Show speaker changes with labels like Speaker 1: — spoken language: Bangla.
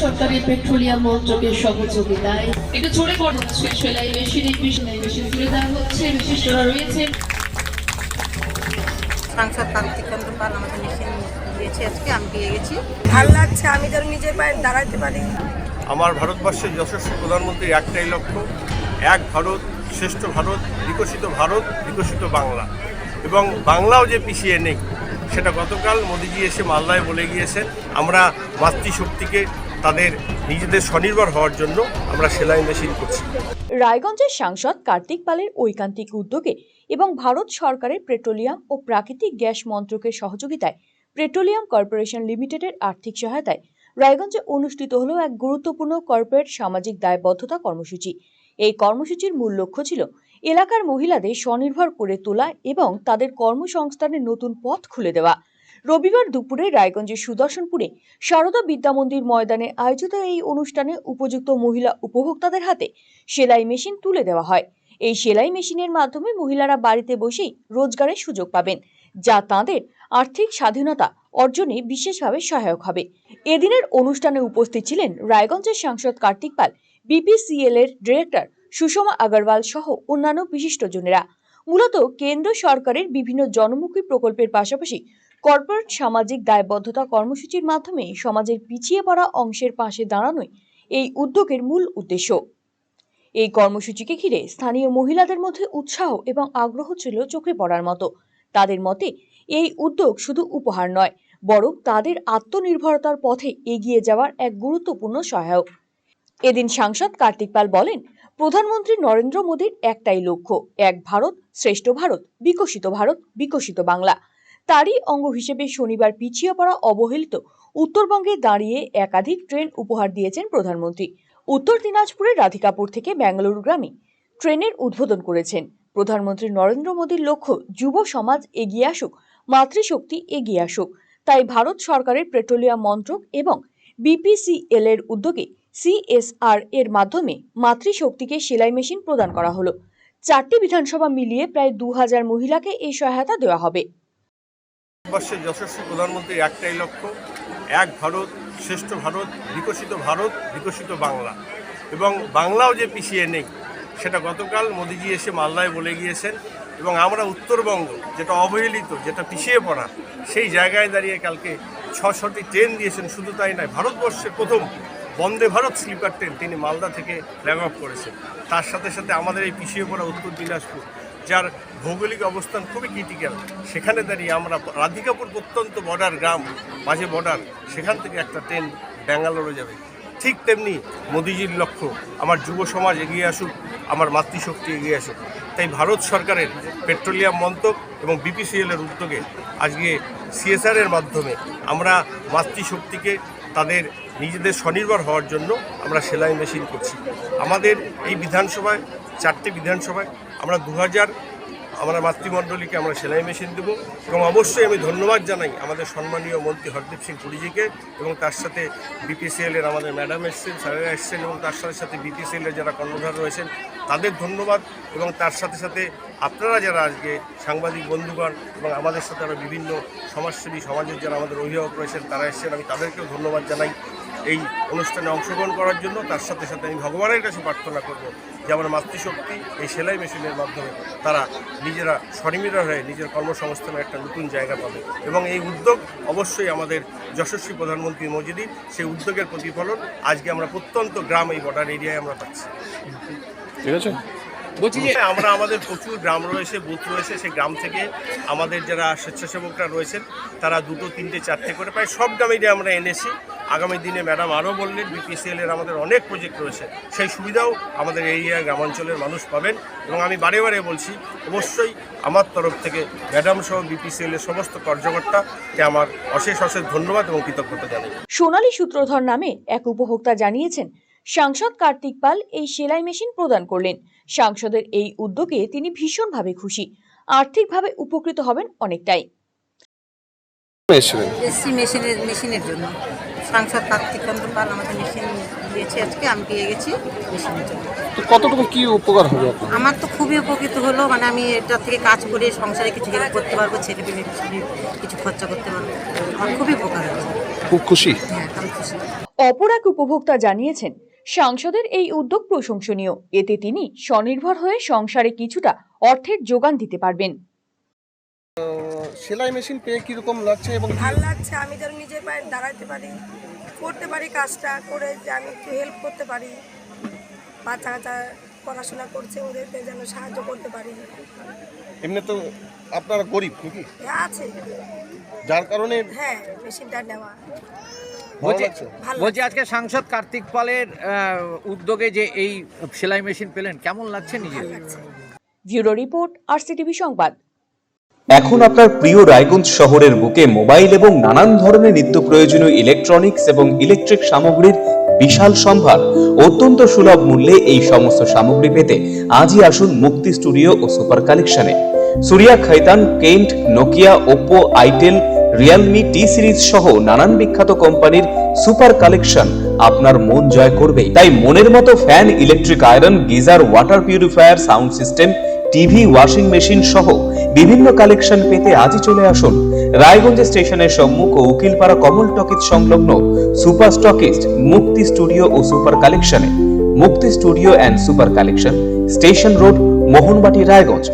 Speaker 1: সরকারের পেট্রোলিয়াম মন্ত্রকের সহযোগিতায় একটু করে হচ্ছে সেলাই মেশিন এই সেলাই মেশিন তুলে দেওয়া হচ্ছে বিশিষ্টরা রয়েছেন
Speaker 2: সাংসদ কার্তিকান্ত পাল আমাদের মেশিন দিয়েছে আজকে আমি পেয়ে গেছি।
Speaker 3: ভালো লাগছে আমি যেন নিজের পায়ে দাঁড়াতে পারি।
Speaker 4: আমার ভারতবর্ষের যশস্বী প্রধানমন্ত্রীর একটাই লক্ষ্য এক ভারত শ্রেষ্ঠ ভারত বিকশিত ভারত বিকশিত বাংলা। এবং বাংলাও যে পিছিয়ে নেই সেটা গতকাল মোদিজি এসে মালদায় বলে গিয়েছেন আমরা মাতৃশক্তিকে তাদের নিজেদের স্বনির্ভর হওয়ার জন্য আমরা সেলাই মেশিন করছি।
Speaker 5: রায়গঞ্জের সাংসদ কার্তিক পালের ঐকান্তিক উদ্যোগে এবং ভারত সরকারের পেট্রোলিয়াম ও প্রাকৃতিক গ্যাস মন্ত্রকের সহযোগিতায় পেট্রোলিয়াম কর্পোরেশন লিমিটেডের আর্থিক সহায়তায় রায়গঞ্জে অনুষ্ঠিত হলো এক গুরুত্বপূর্ণ কর্পোরেট সামাজিক দায়বদ্ধতা কর্মসূচি। এই কর্মসূচির মূল লক্ষ্য ছিল এলাকার মহিলাদের স্বনির্ভর করে তোলা এবং তাদের কর্মসংস্থানের নতুন পথ খুলে দেওয়া। রবিবার দুপুরে রায়গঞ্জের সুদর্শনপুরে সারদা বিদ্যা মন্দির ময়দানে আয়োজিত এই অনুষ্ঠানে উপযুক্ত মহিলা উপভোক্তাদের হাতে সেলাই মেশিন তুলে দেওয়া হয়। এই সেলাই মেশিনের মাধ্যমে মহিলারা বাড়িতে বসেই রোজগারের সুযোগ পাবেন, যা তাঁদের আর্থিক স্বাধীনতা অর্জনে বিশেষভাবে সহায়ক হবে। এদিনের অনুষ্ঠানে উপস্থিত ছিলেন রায়গঞ্জের সাংসদ কার্তিক পাল বিপিসিএল এর ডিরেক্টর সুষমা আগরওয়াল সহ অন্যান্য বিশিষ্টজনেরা মূলত কেন্দ্র সরকারের বিভিন্ন জনমুখী প্রকল্পের পাশাপাশি কর্পোরেট সামাজিক দায়বদ্ধতা কর্মসূচির মাধ্যমে সমাজের পিছিয়ে পড়া অংশের পাশে দাঁড়ানোই এই উদ্যোগের মূল উদ্দেশ্য। এই কর্মসূচিকে ঘিরে স্থানীয় মহিলাদের মধ্যে উৎসাহ এবং আগ্রহ ছিল চোখে পড়ার মতো। তাদের মতে, এই উদ্যোগ শুধু উপহার নয়, বরং তাদের আত্মনির্ভরতার পথে এগিয়ে যাওয়ার এক গুরুত্বপূর্ণ সহায়ক। এদিন সাংসদ কার্তিক পাল বলেন, প্রধানমন্ত্রী নরেন্দ্র মোদীর একটাই লক্ষ্য, এক ভারত, শ্রেষ্ঠ ভারত, বিকশিত ভারত, বিকশিত বাংলা। তারই অঙ্গ হিসেবে শনিবার পিছিয়ে পড়া অবহেলিত উত্তরবঙ্গে দাঁড়িয়ে একাধিক ট্রেন উপহার দিয়েছেন প্রধানমন্ত্রী। উত্তর দিনাজপুরের রাধিকাপুর থেকে ব্যাঙ্গালুরু গ্রামে ট্রেনের উদ্বোধন করেছেন। প্রধানমন্ত্রী নরেন্দ্র মোদীর লক্ষ্য, যুব সমাজ এগিয়ে আসুক, মাতৃশক্তি এগিয়ে আসুক। তাই ভারত সরকারের পেট্রোলিয়াম মন্ত্রক এবং বিপিসিএল এর উদ্যোগে সিএসআর এর মাধ্যমে মাতৃশক্তিকে সেলাই মেশিন প্রদান করা হলো। চারটি বিধানসভা মিলিয়ে প্রায় দু হাজার মহিলাকে এই সহায়তা দেওয়া হবে।
Speaker 4: ভারতবর্ষের যশস্বী প্রধানমন্ত্রীর একটাই লক্ষ্য, এক ভারত, শ্রেষ্ঠ ভারত, বিকশিত ভারত, বিকশিত বাংলা। এবং বাংলাও যে পিছিয়ে নেই, সেটা গতকাল মোদিজি এসে মালদায় বলে গিয়েছেন এবং আমরা উত্তরবঙ্গ, যেটা অবহেলিত, যেটা পিছিয়ে পড়া, সেই জায়গায় দাঁড়িয়ে কালকে ছশোটি ট্রেন দিয়েছেন। শুধু তাই নয় ভারতবর্ষের প্রথম বন্দে ভারত স্লিপার ট্রেন, তিনি মালদা থেকে ফ্ল্যাগ অফ করেছেন। তার সাথে সাথে আমাদের এই পিছিয়ে পড়া উত্তর দিনাজপুর, যার ভৌগোলিক অবস্থান খুবই ক্রিটিক্যাল সেখানে দাঁড়িয়ে আমরা রাধিকাপুর প্রত্যন্ত বর্ডার গ্রাম, মাঝে বর্ডার সেখান থেকে একটা ট্রেন ব্যাঙ্গালোরে যাবে। ঠিক তেমনি মোদিজির লক্ষ্য, আমার যুব সমাজ এগিয়ে আসুক, আমার মাতৃশক্তি এগিয়ে আসুক। তাই ভারত সরকারের পেট্রোলিয়াম মন্ত্রক এবং বিপিসিএলের উদ্যোগে আজকে সিএসআর এর মাধ্যমে আমরা মাতৃশক্তিকে তাদের নিজেদের স্বনির্ভর হওয়ার জন্য আমরা সেলাই মেশিন করছি। আমাদের এই বিধানসভায়, চারটি বিধানসভায় আমরা দু হাজার আমরা মাতৃমণ্ডলীকে আমরা সেলাই মেশিন দেবো এবং অবশ্যই আমি ধন্যবাদ জানাই আমাদের সম্মানীয় মন্ত্রী হরদীপ সিং পুরীজিকে এবং তার সাথে বিপিসিএল এর আমাদের ম্যাডাম এসছেন স্যারেরা এসছেন এবং তার সাথে সাথে বিপিসিএল এর যারা কর্ণধার রয়েছেন, তাদের ধন্যবাদ এবং তার সাথে সাথে আপনারা যারা আজকে সাংবাদিক বন্ধুগণ এবং আমাদের সাথে আরও বিভিন্ন সমাজসেবী, সমাজের যারা আমাদের অভিভাবক রয়েছেন, তারা এসছেন, আমি তাদেরকেও ধন্যবাদ জানাই। এই অনুষ্ঠানে অংশগ্রহণ করার জন্য, তার সাথে সাথে আমি ভগবানের কাছে প্রার্থনা করব, যে আমার মাতৃশক্তি এই সেলাই মেশিনের মাধ্যমে তারা নিজেরা স্বনির্ভর হয়ে নিজের কর্মসংস্থানের একটা নতুন জায়গা পাবে। এবং এই উদ্যোগ অবশ্যই আমাদের যশস্বী প্রধানমন্ত্রী মজিদির সেই উদ্যোগের প্রতিফলন আজকে আমরা প্রত্যন্ত গ্রাম এই বর্ডার এরিয়ায় আমরা পাচ্ছি।
Speaker 6: ঠিক আছে।
Speaker 4: হ্যাঁ, আমরা আমাদের প্রচুর গ্রাম রয়েছে বুথ রয়েছে সেই গ্রাম থেকে আমাদের যারা স্বেচ্ছাসেবকরা রয়েছেন তারা দুটো তিনটে চারটে করে প্রায় সব গ্রামেরই আমরা এনেছি। আগামী দিনে ম্যাডাম আরও বললেন বিপিসিএল এর আমাদের অনেক প্রজেক্ট রয়েছে। সেই সুবিধাও আমাদের এরিয়া গ্রামাঞ্চলের মানুষ পাবেন। এবং আমি বারে বারে বলছি অবশ্যই আমার তরফ থেকে ম্যাডাম সহ বিপিসিএল এর সমস্ত কার্যকর্তাকে আমার অশেষ অশেষ ধন্যবাদ এবং কৃতজ্ঞতা জানাই।
Speaker 5: সোনালী সূত্রধর নামে এক উপভোক্তা জানিয়েছেন সাংসদ কার্তিক পাল এই সেলাই মেশিন প্রদান করলেন। সাংসদের এই উদ্যোগে তিনি ভীষণভাবে খুশি। আর্থিকভাবে উপকৃত হবেন অনেকটাই।
Speaker 2: এসছি মেশিনের মেশিনের জন্য। সাংসদ কার্তিকান্ত পাল আমাদের মেশিন দিয়েছে আজকে আমি পেয়ে গেছি মেশিনের জন্য।
Speaker 6: কতটুকু কি উপকার হবে
Speaker 2: আমার তো খুবই উপকৃত হলো মানে আমি এটা থেকে কাজ করে সংসারে কিছু হেল্প করতে পারব ছেলে পেলে কিছু খরচা করতে পারব। আমার খুবই উপকার হয়েছে
Speaker 6: খুব খুশি?
Speaker 2: হ্যাঁ আমি খুশি।
Speaker 5: অপর এক উপভোক্তা জানিয়েছেন সাংসদের এই উদ্যোগ প্রশংসনীয়। এতে তিনি স্বনির্ভর হয়ে সংসারে কিছুটা অর্থের যোগান দিতে পারবেন।
Speaker 6: সেলাই মেশিন পেয়ে কীরকম লাগছে এবং
Speaker 3: ভালো লাগছে আমি যেন নিজের পায়ে দাঁড়াতে পারি করতে পারি কাজটা করে যে আমি একটু হেল্প করতে পারি। বাচ্চা কাচ্চা পড়াশোনা করছে ওদেরকে যেন সাহায্য করতে পারি।
Speaker 6: এমনি তো আপনারা গরিব নাকি?
Speaker 3: এ আছে।
Speaker 6: যার কারণে
Speaker 3: হ্যাঁ মেশিনটা নেওয়া।
Speaker 7: বলছি আজকে সাংসদ কার্তিক পালের উদ্যোগে যে এই সেলাই মেশিন পেলেন কেমন লাগছে নিজে
Speaker 5: ব্যুরো রিপোর্ট আরসিটিভি সংবাদ।
Speaker 8: এখন আপনার প্রিয় রায়গঞ্জ শহরের বুকে মোবাইল এবং নানান ধরনের নিত্য প্রয়োজনীয় ইলেকট্রনিক্স এবং ইলেকট্রিক সামগ্রীর বিশাল সম্ভার অত্যন্ত সুলভ মূল্যে এই সমস্ত সামগ্রী পেতে আজই আসুন মুক্তি স্টুডিও ও সুপার কালেকশনে। Surya Khaitan Kent Nokia Oppo itel Realme T Series সহ নানান বিখ্যাত কোম্পানির সুপার কালেকশন আপনার মন জয় করবে তাই মনের মতো fan electric iron geyser water purifier sound system TV washing machine সহ বিভিন্ন কালেকশন পেতে আজই চলে আসুন। রায়গঞ্জ স্টেশনের সম্মুখ ও উকিলপাড়া কমল টকিজ সংলগ্ন সুপার স্টকিস্ট মুক্তি স্টুডিও ও সুপার কালেকশনে। Mukti studio and super collection, station road, Mohanbati, Raiganj.